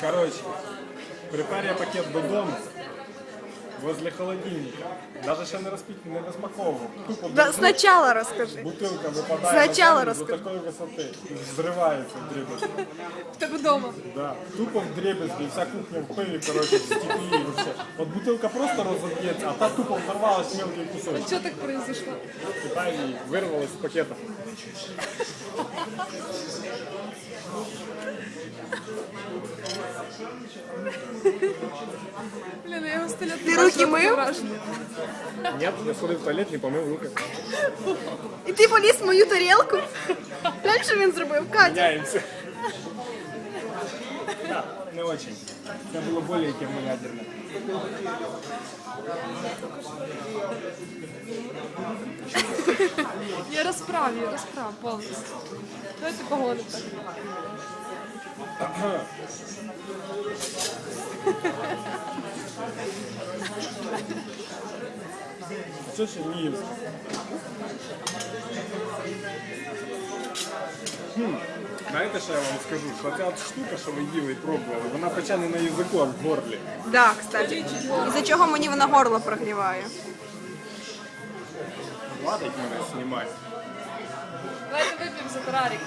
Короче, припер я пакет додому возле холодильника. Даже ще не розпік, не розпаковував. Тупо Да, держу, Сначала расскажи. бутилка випадає Спочатку на землю розкажи. до такої висоти. і Зривається в дрібезги. В тебе вдома. Да. Тупо в дрібезги, вся кухня в пилі, короче, в стеклі і все. От бутилка просто розоб'ється, а та тупо взорвалась в мелкий кусочок. Що так произошло? Питаю її, вирвалась з пакета. Блін, я його сто лет не руки враження. Ні, я сходив в туалет, не помив руки. І ти поліз в мою тарілку? Як же він зробив, Катя? Міняємося. Да, не очень. Це було більш термоядерне. Я розправ, я розправ повністю. Давайте погонимо так. Це. Хм. Знаєте, що я вам скажу? Що ця от штука, що ви їли і пробували, вона пече не на язику, а в горлі. Да, кстати. Із-за чого мені вона горло прогріває. Гладить мене, знімає. Давайте вип'ємо за Тараріка.